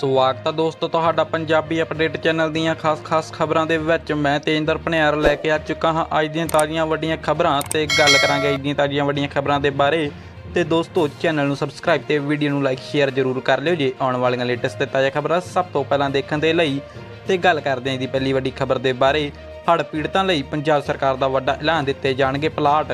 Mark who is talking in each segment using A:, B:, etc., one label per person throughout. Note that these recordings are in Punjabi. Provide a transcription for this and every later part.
A: ਸਵਾਗਤ ਹੈ ਦੋਸਤੋ ਤੁਹਾਡਾ ਪੰਜਾਬੀ ਅਪਡੇਟ ਚੈਨਲ ਦੀਆਂ ਖਾਸ-ਖਾਸ ਖਬਰਾਂ ਦੇ ਵਿੱਚ। ਮੈਂ ਤੇਜਿੰਦਰ ਭਨਿਆਰ ਲੈ ਕੇ ਆ ਚੁੱਕਾ ਹਾਂ ਅੱਜ ਦੀਆਂ ਤਾਜ਼ੀਆਂ ਵੱਡੀਆਂ ਖਬਰਾਂ ਤੇ ਗੱਲ ਕਰਾਂਗੇ ਅੱਜ ਦੀਆਂ ਤਾਜ਼ੀਆਂ ਵੱਡੀਆਂ ਖਬਰਾਂ ਦੇ ਬਾਰੇ। ਤੇ ਦੋਸਤੋ, ਚੈਨਲ ਨੂੰ ਸਬਸਕ੍ਰਾਈਬ ਤੇ ਵੀਡੀਓ ਨੂੰ ਲਾਈਕ ਸ਼ੇਅਰ ਜ਼ਰੂਰ ਕਰ ਲਿਓ ਜੇ ਆਉਣ ਵਾਲੀਆਂ ਲੇਟੈਸਟ ਤੇ ਤਾਜ਼ਾ ਖਬਰਾਂ ਸਭ ਤੋਂ ਪਹਿਲਾਂ ਦੇਖਣ ਦੇ ਲਈ। ਤੇ ਗੱਲ ਕਰਦੇ ਹਾਂ ਦੀ ਪਹਿਲੀ ਵੱਡੀ ਖਬਰ ਦੇ ਬਾਰੇ। ਹੜ੍ਹ ਪੀੜਤਾਂ ਲਈ ਪੰਜਾਬ ਸਰਕਾਰ ਦਾ ਵੱਡਾ ਐਲਾਨ ਦਿੱਤੇ ਜਾਣਗੇ ਪਲਾਟ।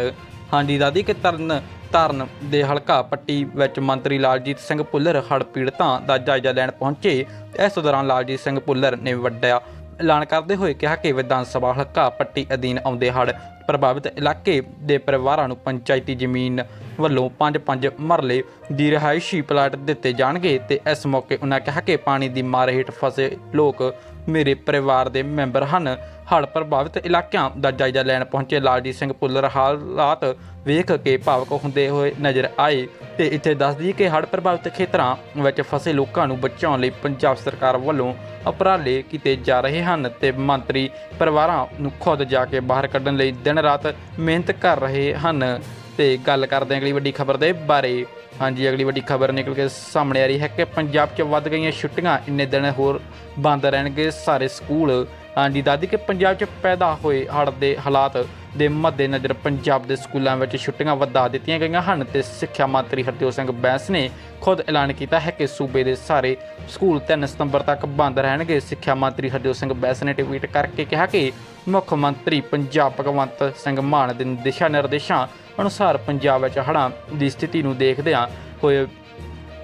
A: ਹਾਂਜੀ, ਦਾਦੀ, ਕਿ ਤਰਨ ਤਰਨ ਦੇ ਹਲਕਾ ਪੱਟੀ ਵਿੱਚ ਮੰਤਰੀ ਲਾਲਜੀਤ ਸਿੰਘ ਭੁੱਲਰ ਹੜ੍ਹ ਪੀੜਤਾਂ ਦਾ ਜਾਇਜ਼ਾ ਲੈਣ ਪਹੁੰਚੇ। ਇਸ ਦੌਰਾਨ ਲਾਲਜੀਤ ਸਿੰਘ ਭੁੱਲਰ ਨੇ ਵੱਡਾ ਐਲਾਨ ਕਰਦੇ ਹੋਏ ਕਿਹਾ ਕਿ ਵਿਧਾਨ ਸਭਾ ਹਲਕਾ ਪੱਟੀ ਅਧੀਨ ਆਉਂਦੇ ਹੜ੍ਹ ਪ੍ਰਭਾਵਿਤ ਇਲਾਕੇ ਦੇ ਪਰਿਵਾਰਾਂ ਨੂੰ ਪੰਚਾਇਤੀ ਜ਼ਮੀਨ ਵੱਲੋਂ 5-5 ਮਰਲੇ ਦੀ ਰਿਹਾਇਸ਼ੀ ਪਲਾਟ ਦਿੱਤੇ ਜਾਣਗੇ ਤੇ ਇਸ ਮੌਕੇ ਉਹਨਾਂ ਕਿਹਾ ਕਿ ਪਾਣੀ ਦੀ ਮਾਰ ਹੇਠ ਫਸੇ ਲੋਕ ਮੇਰੇ ਪਰਿਵਾਰ ਦੇ ਮੈਂਬਰ ਹਨ। ਹੜ੍ਹ ਪ੍ਰਭਾਵਿਤ ਇਲਾਕਿਆਂ ਦਾ ਜਾਇਜ਼ਾ ਲੈਣ ਪਹੁੰਚੇ ਲਾਲਜੀਤ ਸਿੰਘ ਭੁੱਲਰ ਹਾਲਾਤ ਵੇਖ ਕੇ ਭਾਵਕ ਹੁੰਦੇ ਹੋਏ ਨਜ਼ਰ ਆਏ ਤੇ ਇੱਥੇ ਦੱਸ ਦਈਏ ਕਿ ਹੜ੍ਹ ਪ੍ਰਭਾਵਿਤ ਖੇਤਰਾਂ ਵਿੱਚ ਫਸੇ ਲੋਕਾਂ ਨੂੰ ਬਚਾਉਣ ਲਈ ਪੰਜਾਬ ਸਰਕਾਰ ਵੱਲੋਂ ਉਪਰਾਲੇ ਕੀਤੇ ਜਾ ਰਹੇ ਹਨ ਤੇ ਮੰਤਰੀ ਪਰਿਵਾਰਾਂ ਨੂੰ ਖੁਦ ਜਾ ਕੇ ਬਾਹਰ ਕੱਢਣ ਲਈ ਦਿਨ ਰਾਤ ਮਿਹਨਤ ਕਰ ਰਹੇ ਹਨ। ਤੇ ਗੱਲ ਕਰਦੇ ਹਾਂ ਅਗਲੀ ਵੱਡੀ ਖਬਰ ਦੇ ਬਾਰੇ। ਹਾਂਜੀ, ਅਗਲੀ ਵੱਡੀ ਖਬਰ ਨਿਕਲ ਕੇ ਸਾਹਮਣੇ ਆ ਰਹੀ ਹੈ ਕਿ ਪੰਜਾਬ 'ਚ ਵੱਧ ਗਈਆਂ ਛੁੱਟੀਆਂ, ਇੰਨੇ ਦਿਨ ਹੋਰ ਬੰਦ ਰਹਿਣਗੇ ਸਾਰੇ ਸਕੂਲ। ਹਾਂਜੀ ਦਾਦੀ ਕਿ ਪੰਜਾਬ 'ਚ ਪੈਦਾ ਹੋਏ ਹੜ੍ਹ ਦੇ ਹਾਲਾਤ ਦੇ ਮੱਦੇਨਜ਼ਰ ਪੰਜਾਬ ਦੇ ਸਕੂਲਾਂ ਵਿੱਚ ਛੁੱਟੀਆਂ ਵਧਾ ਦਿੱਤੀਆਂ ਗਈਆਂ ਹਨ ਤੇ ਸਿੱਖਿਆ ਮੰਤਰੀ ਹਰਜੋਤ ਸਿੰਘ ਬੈਂਸ ਨੇ ਖੁਦ ਐਲਾਨ ਕੀਤਾ ਹੈ ਕਿ ਸੂਬੇ ਦੇ ਸਾਰੇ ਸਕੂਲ 3 ਸਤੰਬਰ ਤੱਕ ਬੰਦ ਰਹਿਣਗੇ। ਸਿੱਖਿਆ ਮੰਤਰੀ ਹਰਜੋਤ ਸਿੰਘ ਬੈਂਸ ਨੇ ਟਵੀਟ ਕਰਕੇ ਕਿਹਾ ਕਿ ਮੁੱਖ ਮੰਤਰੀ ਪੰਜਾਬ ਭਗਵੰਤ ਸਿੰਘ ਮਾਨ ਦੇ ਦਿਸ਼ਾ ਨਿਰਦੇਸ਼ਾਂ ਅਨੁਸਾਰ ਪੰਜਾਬ ਵਿੱਚ ਹੜ੍ਹਾਂ ਦੀ ਸਥਿਤੀ ਨੂੰ ਦੇਖਦਿਆਂ ਹੋਏ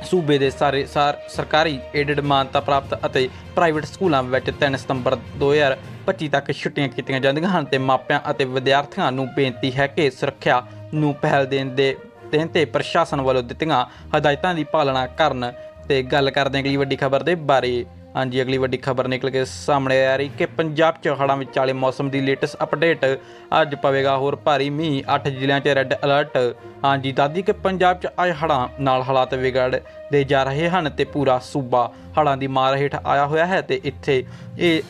A: ਸੂਬੇ ਦੇ ਸਾਰੇ ਸਾਰ ਸਰਕਾਰੀ ਏਡਡ ਮਾਨਤਾ ਪ੍ਰਾਪਤ ਅਤੇ ਪ੍ਰਾਈਵੇਟ ਸਕੂਲਾਂ ਵਿੱਚ 3 ਸਤੰਬਰ 2025 ਤੱਕ ਛੁੱਟੀਆਂ ਕੀਤੀਆਂ ਜਾਂਦੀਆਂ ਹਨ ਤੇ ਮਾਪਿਆਂ ਅਤੇ ਵਿਦਿਆਰਥੀਆਂ ਨੂੰ ਬੇਨਤੀ ਹੈ ਕਿ ਸੁਰੱਖਿਆ ਨੂੰ ਪਹਿਲ ਦੇਣ ਦੇ ਦੇਣ ਤੇ ਪ੍ਰਸ਼ਾਸਨ ਵੱਲੋਂ ਦਿੱਤੀਆਂ ਹਦਾਇਤਾਂ ਦੀ ਪਾਲਣਾ ਕਰਨ ਤੇ ਗੱਲ ਕਰਦੇ ਹਾਂ ਅਗਲੀ ਵੱਡੀ ਖਬਰ ਦੇ ਬਾਰੇ। ਹਾਂਜੀ, ਅਗਲੀ ਵੱਡੀ ਖਬਰ ਨਿਕਲ ਕੇ ਸਾਹਮਣੇ ਆ ਰਹੀ ਕਿ ਪੰਜਾਬ 'ਚ ਹੜ੍ਹਾਂ ਵਿਚਾਲੇ ਮੌਸਮ ਦੀ ਲੇਟੈਸਟ ਅਪਡੇਟ ਅੱਜ ਪਵੇਗਾ ਹੋਰ ਭਾਰੀ ਮੀਂਹ 8 ਜ਼ਿਲ੍ਹਿਆਂ 'ਚ ਰੈੱਡ ਅਲਰਟ ਹਾਂਜੀ ਦਾਦੀ ਕਿ ਪੰਜਾਬ 'ਚ ਆਏ ਹੜ੍ਹਾਂ ਨਾਲ ਹਾਲਾਤ ਵਿਗੜਦੇ ਜਾ ਰਹੇ ਹਨ ਤੇ ਪੂਰਾ ਸੂਬਾ ਹੜ੍ਹਾਂ ਦੀ ਮਾਰ ਹੇਠ ਆਇਆ ਹੋਇਆ ਹੈ ਤੇ ਇੱਥੇ ਇਹ,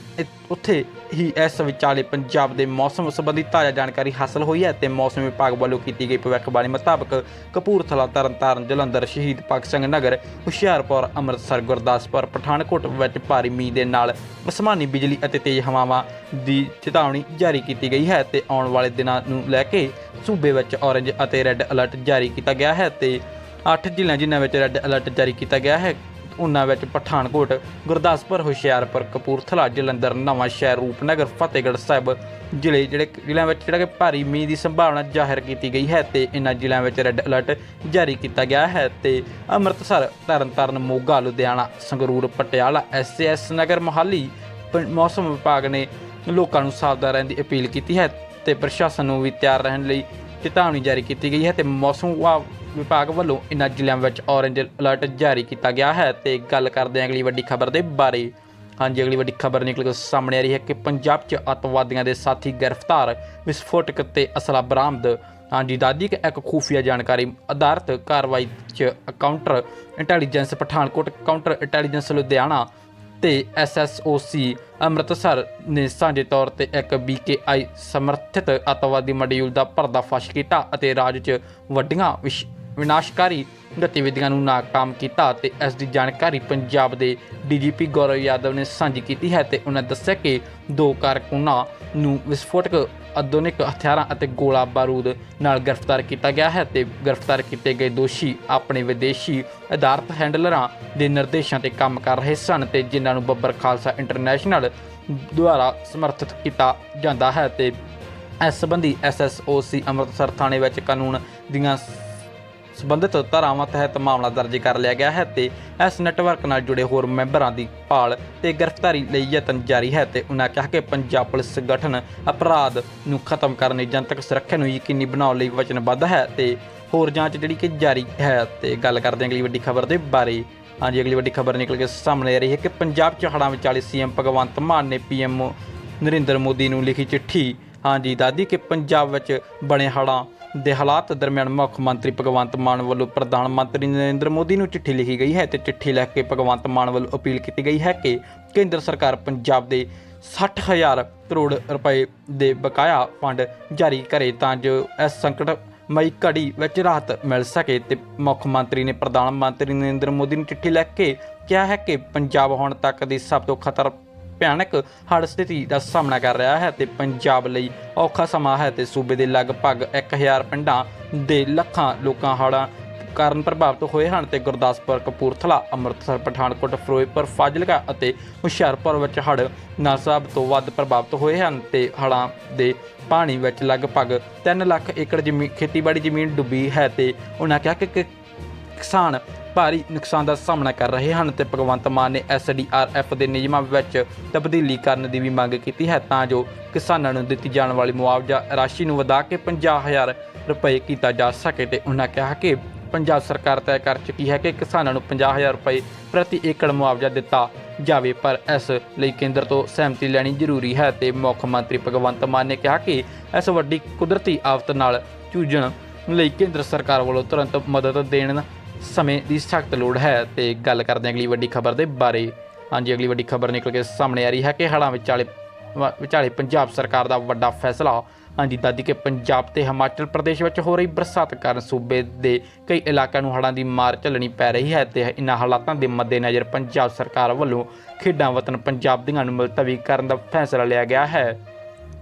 A: ਉੱਥੇ ਹੀ ਇਸ ਵਿਚਾਲੇ ਪੰਜਾਬ ਦੇ ਮੌਸਮ ਸੰਬੰਧੀ ਤਾਜ਼ਾ ਜਾਣਕਾਰੀ ਹਾਸਲ ਹੋਈ ਹੈ ਤੇ ਮੌਸਮ ਵਿਭਾਗ ਵੱਲੋਂ ਕੀਤੀ ਗਈ ਭਵਿੱਖਬਾਣੀ ਮੁਤਾਬਕ ਕਪੂਰਥਲਾ, ਤਰਨਤਾਰਨ, ਜਲੰਧਰ, ਸ਼ਹੀਦ ਭਗਤ ਸਿੰਘ ਨਗਰ, ਹੁਸ਼ਿਆਰਪੁਰ, ਅੰਮ੍ਰਿਤਸਰ, ਗੁਰਦਾਸਪੁਰ, ਪਠਾਨਕੋਟ ਵਿੱਚ ਭਾਰੀ ਮੀਂਹ ਦੇ ਨਾਲ ਅਸਮਾਨੀ ਬਿਜਲੀ ਅਤੇ ਤੇਜ਼ ਹਵਾਵਾਂ ਦੀ ਚੇਤਾਵਨੀ ਜਾਰੀ ਕੀਤੀ ਗਈ ਹੈ ਤੇ ਆਉਣ ਵਾਲੇ ਦਿਨਾਂ ਨੂੰ ਲੈ ਕੇ ਸੂਬੇ ਵਿੱਚ ਔਰੰਜ ਅਤੇ ਰੈੱਡ ਅਲਰਟ ਜਾਰੀ ਕੀਤਾ ਗਿਆ ਹੈ ਤੇ 8 ਜ਼ਿਲ੍ਹਿਆਂ ਜਿਨ੍ਹਾਂ ਵਿੱਚ ਰੈੱਡ ਅਲਰਟ ਜਾਰੀ ਕੀਤਾ ਗਿਆ ਹੈ। ਉਹਨਾਂ ਵਿੱਚ ਪਠਾਨਕੋਟ, ਗੁਰਦਾਸਪੁਰ, ਹੁਸ਼ਿਆਰਪੁਰ, ਕਪੂਰਥਲਾ, ਜਲੰਧਰ, ਨਵਾਂ ਸ਼ਹਿਰ, ਰੂਪਨਗਰ, ਫਤਿਹਗੜ੍ਹ ਸਾਹਿਬ ਜ਼ਿਲ੍ਹੇ ਜਿਹੜੇ ਜ਼ਿਲ੍ਹਿਆਂ ਵਿੱਚ ਜਿਹੜਾ ਕਿ ਭਾਰੀ ਮੀਂਹ ਦੀ ਸੰਭਾਵਨਾ ਜ਼ਾਹਿਰ ਕੀਤੀ ਗਈ ਹੈ ਤੇ ਇਹਨਾਂ ਜ਼ਿਲ੍ਹਿਆਂ ਵਿੱਚ ਰੈੱਡ ਅਲਰਟ ਜਾਰੀ ਕੀਤਾ ਗਿਆ ਹੈ ਤੇ ਅੰਮ੍ਰਿਤਸਰ, ਤਰਨਤਾਰਨ, ਮੋਗਾ, ਲੁਧਿਆਣਾ, ਸੰਗਰੂਰ, ਪਟਿਆਲਾ ਐਸਐਸ ਨਗਰ ਮੋਹਾਲੀ ਮੌਸਮ ਵਿਭਾਗ ਨੇ ਲੋਕਾਂ ਨੂੰ ਸਾਵਧਾਨ ਰਹਿਣ ਦੀ ਅਪੀਲ ਕੀਤੀ ਹੈ ਤੇ ਪ੍ਰਸ਼ਾਸਨ ਨੂੰ ਵੀ ਤਿਆਰ ਰਹਿਣ ਲਈ ਚੇਤਾਵਨੀ ਜਾਰੀ ਕੀਤੀ ਗਈ ਹੈ ਤੇ ਮੌਸਮ ਵਿਭਾ- ਵਿਭਾਗ ਵੱਲੋਂ ਇਨ੍ਹਾਂ ਜ਼ਿਲ੍ਹਿਆਂ ਵਿੱਚ ਔਰੇਂਜ ਅਲਰਟ ਜਾਰੀ ਕੀਤਾ ਗਿਆ ਹੈ ਤੇ ਗੱਲ ਕਰਦੇ ਹਾਂ ਅਗਲੀ ਵੱਡੀ ਖਬਰ ਦੇ ਬਾਰੇ। ਹਾਂਜੀ, ਅਗਲੀ ਵੱਡੀ ਖਬਰ ਨਿਕਲ ਕੇ ਸਾਹਮਣੇ ਆ ਰਹੀ ਹੈ ਕਿ ਪੰਜਾਬ 'ਚ ਅੱਤਵਾਦੀਆਂ ਦੇ ਸਾਥੀ ਗ੍ਰਿਫਤਾਰ, ਵਿਸਫੋਟਕ ਤੇ ਅਸਲਾ ਬਰਾਮਦ। ਹਾਂਜੀ ਦਾਦੀ ਕਿ ਇੱਕ ਖੂਫੀਆ ਜਾਣਕਾਰੀ ਆਧਾਰਿਤ ਕਾਰਵਾਈ 'ਚ counter intelligence Pathankot counter intelligence Ludhiana ਤੇ ਐਸਐਸਓਸੀ ਅੰਮ੍ਰਿਤਸਰ ਨੇ ਸਾਂਝੇ ਤੌਰ ਤੇ ਇੱਕ ਬੀਕੇਆਈ ਸਮਰਥਿਤ ਅੱਤਵਾਦੀ ਮੋਡਿਊਲ ਦਾ ਪਰਦਾਫਾਸ਼ ਕੀਤਾ ਅਤੇ ਰਾਜ 'ਚ ਵੱਡੀਆਂ ਵਿਸ਼- ਵਿਨਾਸ਼ਕਾਰੀ ਗਤੀਵਿਧੀਆਂ ਨੂੰ ਨਾਕਾਮ ਕੀਤਾ ਤੇ ਇਸ ਦੀ ਜਾਣਕਾਰੀ ਪੰਜਾਬ ਦੇ ਡੀਜੀਪੀ ਗੌਰਵ ਯਾਦਵ ਨੇ ਸਾਂਝੀ ਕੀਤੀ ਹੈ ਤੇ ਉਹਨਾਂ ਦੱਸਿਆ ਕਿ ਦੋ ਕਾਰਕੁਨਾਂ ਨੂੰ ਵਿਸਫੋਟਕ ਆਧੁਨਿਕ ਹਥਿਆਰਾਂ ਅਤੇ ਗੋਲਾ ਬਾਰੂਦ ਨਾਲ ਗ੍ਰਿਫਤਾਰ ਕੀਤਾ ਗਿਆ ਹੈ ਤੇ ਗ੍ਰਿਫਤਾਰ ਕੀਤੇ ਗਏ ਦੋਸ਼ੀ ਆਪਣੇ ਵਿਦੇਸ਼ੀ ਅਧਾਰਤ ਹੈਂਡਲਰਾਂ ਦੇ ਨਿਰਦੇਸ਼ਾਂ ਤੇ ਕੰਮ ਕਰ ਰਹੇ ਸਨ ਤੇ ਜਿਨ੍ਹਾਂ ਨੂੰ ਬੱਬਰ ਖਾਲਸਾ ਇੰਟਰਨੈਸ਼ਨਲ ਦੁਆਰਾ ਸਮਰਥਿਤ ਕੀਤਾ ਜਾਂਦਾ ਹੈ ਤੇ ਇਸ ਸੰਬੰਧੀ ਐਸਐਸਓਸੀ ਅੰਮ੍ਰਿਤਸਰ ਥਾਣੇ ਵਿੱਚ ਕਾਨੂੰਨ ਦੀਆਂ ਸਬੰਧਿਤ ਧਾਰਾਵਾਂ ਤਹਿਤ ਮਾਮਲਾ ਦਰਜ ਕਰ ਲਿਆ ਗਿਆ ਹੈ ਤੇ ਇਸ ਨੈਟਵਰਕ ਨਾਲ ਜੁੜੇ ਹੋਰ ਮੈਂਬਰਾਂ ਦੀ ਭਾਲ ਤੇ ਗ੍ਰਿਫਤਾਰੀ ਲਈ ਯਤਨ ਜਾਰੀ ਹੈ ਤੇ ਉਹਨਾਂ ਕਿਹਾ ਕਿ ਪੰਜਾਬ ਪੁਲਿਸ ਸੰਗਠਨ ਅਪਰਾਧ ਨੂੰ ਖਤਮ ਕਰਨ ਲਈ ਜਨਤਕ ਸੁਰੱਖਿਆ ਨੂੰ ਯਕੀਨੀ ਬਣਾਉਣ ਲਈ ਵਚਨਬੱਧ ਹੈ ਤੇ ਹੋਰ ਜਾਂਚ ਜਿਹੜੀ ਕਿ ਜਾਰੀ ਹੈ ਤੇ ਗੱਲ ਕਰਦੇ ਹਾਂ ਅਗਲੀ ਵੱਡੀ ਖਬਰ ਦੇ ਬਾਰੇ। ਹਾਂਜੀ, ਅਗਲੀ ਵੱਡੀ ਖਬਰ ਨਿਕਲ ਕੇ ਸਾਹਮਣੇ ਆ ਰਹੀ ਹੈ ਕਿ ਪੰਜਾਬ 'ਚ ਹੜ੍ਹਾਂ ਵਿਚਾਲੇ ਸੀਐਮ ਭਗਵੰਤ ਮਾਨ ਨੇ ਪੀਐਮ ਨਰਿੰਦਰ ਮੋਦੀ ਨੂੰ ਲਿਖੀ ਚਿੱਠੀ। ਹਾਂਜੀ ਦਾਦੀ ਕਿ ਪੰਜਾਬ ਵਿੱਚ ਬਣੇ ਹੜ੍ਹਾਂ ਦੇ ਹਾਲਾਤ ਦਰਮਿਆਨ ਮੁੱਖ ਮੰਤਰੀ ਭਗਵੰਤ ਮਾਨ ਵੱਲੋਂ ਪ੍ਰਧਾਨ ਮੰਤਰੀ ਨਰਿੰਦਰ ਮੋਦੀ ਨੂੰ ਚਿੱਠੀ ਲਿਖੀ ਗਈ ਹੈ ਤੇ ਚਿੱਠੀ ਲਿਖ ਕੇ ਭਗਵੰਤ ਮਾਨ ਵੱਲੋਂ ਅਪੀਲ ਕੀਤੀ ਗਈ ਹੈ ਕਿ ਕੇਂਦਰ ਸਰਕਾਰ ਪੰਜਾਬ ਦੇ 60000 ਕਰੋੜ ਰੁਪਏ ਦੇ ਬਕਾਇਆ ਫੰਡ ਜਾਰੀ ਕਰੇ ਤਾਂ ਜੋ ਇਸ ਸੰਕਟ ਮਈ ਘੜੀ ਵਿੱਚ ਰਾਹਤ ਮਿਲ ਸਕੇ ਤੇ ਮੁੱਖ ਮੰਤਰੀ ਨੇ ਪ੍ਰਧਾਨ ਮੰਤਰੀ ਨਰਿੰਦਰ ਮੋਦੀ ਨੂੰ ਚਿੱਠੀ ਲਿਖ ਕੇ ਕਿਹਾ ਹੈ ਕਿ ਪੰਜਾਬ ਹੁਣ ਤੱਕ ਦੀ ਸਭ ਤੋਂ ਖਤਰ ਭਿਆਨਕ ਹੜ੍ਹ ਸਥਿਤੀ ਦਾ ਸਾਹਮਣਾ ਕਰ ਰਿਹਾ ਹੈ ਤੇ ਪੰਜਾਬ ਲਈ ਔਖਾ ਸਮਾਂ ਹੈ ਤੇ ਸੂਬੇ ਦੇ ਲਗਭਗ 1000 ਪਿੰਡਾਂ ਦੇ ਲੱਖਾਂ ਲੋਕਾਂ ਹੜ੍ਹਾਂ ਕਾਰਨ ਪ੍ਰਭਾਵਿਤ ਹੋਏ ਹਨ ਤੇ ਗੁਰਦਾਸਪੁਰ, ਕਪੂਰਥਲਾ, ਅੰਮ੍ਰਿਤਸਰ, ਪਠਾਨਕੋਟ, ਫਿਰੋਜ਼ਪੁਰ, ਫਾਜ਼ਿਲਕਾ ਅਤੇ ਹੁਸ਼ਿਆਰਪੁਰ ਵਿੱਚ ਹੜ੍ਹ ਨਾਲ ਸਭ ਤੋਂ ਵੱਧ ਪ੍ਰਭਾਵਿਤ ਹੋਏ ਹਨ ਤੇ ਹੜ੍ਹਾਂ ਦੇ ਪਾਣੀ ਵਿੱਚ ਲਗਭਗ 3 ਲੱਖ ਏਕੜ ਜ਼ਮੀਨ ਖੇਤੀਬਾੜੀ ਜ਼ਮੀਨ ਡੁੱਬੀ ਹੈ ਤੇ ਉਹਨਾਂ ਕਿਹਾ ਕਿ ਕਿਸਾਨ ਭਾਰੀ ਨੁਕਸਾਨ ਦਾ ਸਾਹਮਣਾ ਕਰ ਰਹੇ ਹਨ ਤੇ ਭਗਵੰਤ ਮਾਨ ਨੇ ਐਸਡੀਆਰਐਫ ਦੇ ਨਿਯਮਾਂ ਵਿੱਚ ਤਬਦੀਲੀ ਕਰਨ ਦੀ ਵੀ ਮੰਗ ਕੀਤੀ ਹੈ ਤਾਂ ਜੋ ਕਿਸਾਨਾਂ ਨੂੰ ਦਿੱਤੀ ਜਾਣ ਵਾਲੀ ਮੁਆਵਜ਼ਾ ਰਾਸ਼ੀ ਨੂੰ ਵਧਾ ਕੇ 50000 ਰੁਪਏ ਕੀਤਾ ਜਾ ਸਕੇ ਤੇ ਉਹਨਾਂ ਕਿਹਾ ਕਿ ਪੰਜਾਬ ਸਰਕਾਰ ਤੈਅ ਕਰ ਚੁੱਕੀ ਹੈ ਕਿ ਕਿਸਾਨਾਂ ਨੂੰ 50000 ਰੁਪਏ ਪ੍ਰਤੀ ਏਕੜ ਮੁਆਵਜ਼ਾ ਦਿੱਤਾ ਜਾਵੇ, ਪਰ ਇਸ ਲਈ ਕੇਂਦਰ ਤੋਂ ਸਹਿਮਤੀ ਲੈਣੀ ਜ਼ਰੂਰੀ ਹੈ ਤੇ ਮੁੱਖ ਮੰਤਰੀ ਭਗਵੰਤ ਮਾਨ ਨੇ ਕਿਹਾ ਕਿ ਇਸ ਵੱਡੀ ਕੁਦਰਤੀ ਆਫਤ ਨਾਲ ਜੂਝਣ ਲਈ ਕੇਂਦਰ ਸਰਕਾਰ ਵੱਲੋਂ ਤੁਰੰਤ ਮਦਦ ਦੇਣ ਸਮੇਂ ਦੀ ਸਖਤ ਲੋੜ ਹੈ ਤੇ ਗੱਲ ਕਰਦੇ ਹਾਂ ਅਗਲੀ ਵੱਡੀ ਖਬਰ ਦੇ ਬਾਰੇ। ਹਾਂਜੀ, ਅਗਲੀ ਵੱਡੀ ਖਬਰ ਨਿਕਲ ਕੇ ਸਾਹਮਣੇ ਆ ਰਹੀ ਹੈ ਕਿ ਹੜ੍ਹਾਂ ਵਿਚਾਲੇ ਵਿਚਾਲੇ ਪੰਜਾਬ ਸਰਕਾਰ ਦਾ ਵੱਡਾ ਫੈਸਲਾ। ਹਾਂਜੀ ਦਾਦੀ ਕਿ ਪੰਜਾਬ ਤੇ ਹਿਮਾਚਲ ਪ੍ਰਦੇਸ਼ ਵਿੱਚ ਹੋ ਰਹੀ ਬਰਸਾਤ ਕਾਰਨ ਸੂਬੇ ਦੇ ਕਈ ਇਲਾਕਿਆਂ ਨੂੰ ਹੜ੍ਹਾਂ ਦੀ ਮਾਰ ਝੱਲਣੀ ਪੈ ਰਹੀ ਹੈ ਤੇ ਇਨ੍ਹਾਂ ਹਾਲਾਤਾਂ ਦੇ ਮੱਦੇਨਜ਼ਰ ਪੰਜਾਬ ਸਰਕਾਰ ਵੱਲੋਂ ਖੇਡਾਂ ਵਤਨ ਪੰਜਾਬ ਦੀਆਂ ਨੂੰ ਮੁਲਤਵੀ ਕਰਨ ਦਾ ਫੈਸਲਾ ਲਿਆ ਗਿਆ ਹੈ।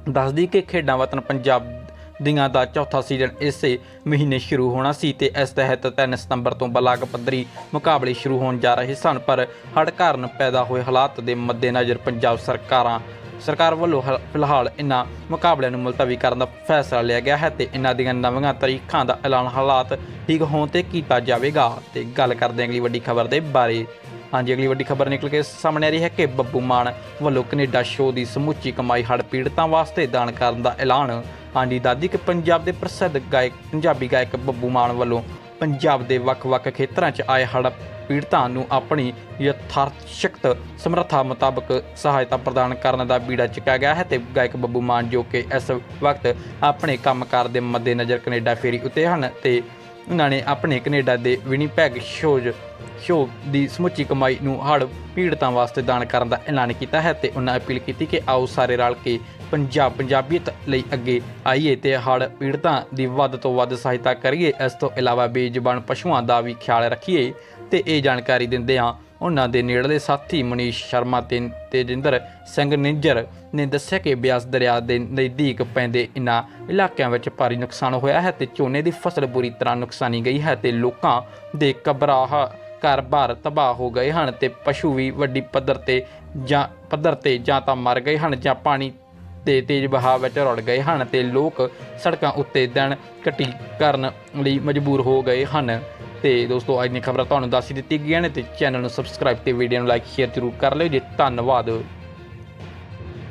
A: ਦੱਸਦੀ ਕਿ ਖੇਡਾਂ ਵਤਨ ਪੰਜਾਬ ਦੀਆਂ ਦਾ ਚੌਥਾ ਸੀਜ਼ਨ ਇਸੇ ਮਹੀਨੇ ਸ਼ੁਰੂ ਹੋਣਾ ਸੀ ਤੇ ਇਸ ਤਹਿਤ 3 ਸਤੰਬਰ ਤੋਂ ਬਲਾਕ ਪੱਧਰੀ ਮੁਕਾਬਲੇ ਸ਼ੁਰੂ ਹੋਣ ਜਾ ਰਹੇ ਸਨ, ਪਰ ਹੜ੍ਹ ਕਾਰਨ ਪੈਦਾ ਹੋਏ ਹਾਲਾਤ ਦੇ ਮੱਦੇਨਜ਼ਰ ਪੰਜਾਬ ਸਰਕਾਰਾਂ, ਸਰਕਾਰ ਵੱਲੋਂ ਹ- ਫਿਲਹਾਲ ਇਨ੍ਹਾਂ ਮੁਕਾਬਲਿਆਂ ਨੂੰ ਮੁਲਤਵੀ ਕਰਨ ਦਾ ਫੈਸਲਾ ਲਿਆ ਗਿਆ ਹੈ ਤੇ ਇਨ੍ਹਾਂ ਦੀਆਂ ਨਵੀਆਂ ਤਾਰੀਖਾਂ ਦਾ ਐਲਾਨ ਹਾਲਾਤ ਠੀਕ ਹੋਣ ਤੇ ਕੀਤਾ ਜਾਵੇਗਾ ਤੇ ਗੱਲ ਕਰਦੇ ਹਾਂ ਅਗਲੀ ਵੱਡੀ ਖਬਰ ਦੇ ਬਾਰੇ। ਹਾਂਜੀ, ਅਗਲੀ ਵੱਡੀ ਖਬਰ ਨਿਕਲ ਕੇ ਸਾਹਮਣੇ ਆ ਰਹੀ ਹੈ ਕਿ ਬੱਬੂ ਮਾਨ ਵੱਲੋਂ ਕੈਨੇਡਾ ਸ਼ੋਅ ਦੀ ਸਮੁੱਚੀ ਕਮਾਈ, ਹੜ੍ਹ ਪੀੜਤਾਂ ਵਾਸਤੇ ਦਾਨ ਕਰਨ ਦਾ ਐਲਾਨ ਹਾਂਜੀ ਦਾਦੀ ਕਿ ਪੰਜਾਬ ਦੇ ਪ੍ਰਸਿੱਧ ਗਾਇਕ, ਪੰਜਾਬੀ ਗਾਇਕ ਬੱਬੂ ਮਾਨ ਵੱਲੋਂ ਪੰਜਾਬ ਦੇ ਵੱਖ-ਵੱਖ ਖੇਤਰਾਂ 'ਚ ਆਏ ਹੜ੍ਹ ਪੀੜਤਾਂ ਨੂੰ ਆਪਣੀ ਯਥਾਰਥ ਸਮਰੱਥਾ ਮੁਤਾਬਕ ਸਹਾਇਤਾ ਪ੍ਰਦਾਨ ਕਰਨ ਦਾ ਬੀੜਾ ਚੁੱਕਿਆ ਗਿਆ ਹੈ ਤੇ ਗਾਇਕ ਬੱਬੂ ਮਾਨ ਜੋ ਕਿ ਇਸ ਵਕਤ ਆਪਣੇ ਕੰਮਕਾਰ ਦੇ ਮੱਦੇਨਜ਼ਰ ਕੈਨੇਡਾ ਫੇਰੀ ਉਤੇ ਹਨ ਤੇ ਉਹਨਾਂ ਨੇ ਆਪਣੇ ਕੈਨੇਡਾ ਦੇ ਵਿਨੀਪੈਗ ਸ਼ੋਜ ਸ਼ੋ ਦੀ ਸਮੁੱਚੀ ਕਮਾਈ ਨੂੰ ਹੜ੍ਹ ਪੀੜਤਾਂ ਵਾਸਤੇ ਦਾਨ ਕਰਨ ਦਾ ਐਲਾਨ ਕੀਤਾ ਹੈ ਤੇ ਉਹਨਾਂ ਅਪੀਲ ਕੀਤੀ ਕਿ ਆਓ ਸਾਰੇ ਰਲ ਕੇ ਪੰਜਾਬ ਪੰਜਾਬੀਅਤ ਲਈ ਅੱਗੇ ਆਈਏ ਤੇ ਹੜ੍ਹ ਪੀੜਤਾਂ ਦੀ ਵੱਧ ਤੋਂ ਵੱਧ ਸਹਾਇਤਾ ਕਰੀਏ, ਇਸ ਤੋਂ ਇਲਾਵਾ ਬੇਜ਼ੁਬਾਨ ਪਸ਼ੂਆਂ ਦਾ ਵੀ ਖਿਆਲ ਰੱਖੀਏ ਤੇ ਇਹ ਜਾਣਕਾਰੀ ਦਿੰਦੇ ਹਾਂ ਉਹਨਾਂ ਦੇ ਨੇੜਲੇ ਸਾਥੀ ਮਨੀਸ਼ ਸ਼ਰਮਾ ਤੇ ਤੇਜਿੰਦਰ ਸਿੰਘ ਨਿੰਜਰ ਨੇ ਦੱਸਿਆ ਕਿ ਬਿਆਸ ਦਰਿਆ ਦੇ ਨਜ਼ਦੀਕ ਪੈਂਦੇ ਇਨ੍ਹਾਂ ਇਲਾਕਿਆਂ ਵਿੱਚ ਭਾਰੀ ਨੁਕਸਾਨ ਹੋਇਆ ਹੈ ਤੇ ਝੋਨੇ ਦੀ ਫਸਲ ਬੁਰੀ ਤਰ੍ਹਾਂ ਨੁਕਸਾਨੀ ਗਈ ਹੈ ਤੇ ਲੋਕਾਂ ਦੇ ਕਬਰਾਹ ਘਰ-ਬਾਰ ਤਬਾਹ ਹੋ ਗਏ ਹਨ ਤੇ ਪਸ਼ੂ ਵੀ ਵੱਡੀ ਪੱਧਰ ਤੇ ਜਾਂ ਪੱਧਰ ਤੇ ਜਾਂ ਤਾਂ ਮਰ ਗਏ ਹਨ ਜਾਂ ਪਾਣੀ ਤੇ ਤੇਜ਼ ਵਹਾਅ ਵਿੱਚ ਰੁੜ ਗਏ ਹਨ ਤੇ ਲੋਕ ਸੜਕਾਂ ਉੱਤੇ ਦਿਨ ਘਟੀ ਕਰਨ ਲਈ ਮਜਬੂਰ ਹੋ ਗਏ ਹਨ। ਤੇ ਦੋਸਤੋ, ਅੱਜ ਦੀਆਂ ਖਬਰਾਂ ਤੁਹਾਨੂੰ ਦੱਸ ਦਿੱਤੀ ਗਈਆਂ ਨੇ ਤੇ ਚੈਨਲ ਨੂੰ ਸਬਸਕ੍ਰਾਈਬ ਤੇ ਵੀਡੀਓ ਨੂੰ ਲਾਈਕ ਸ਼ੇਅਰ ਜ਼ਰੂਰ ਕਰ ਲਿਓ। ਜੀ, ਧੰਨਵਾਦ।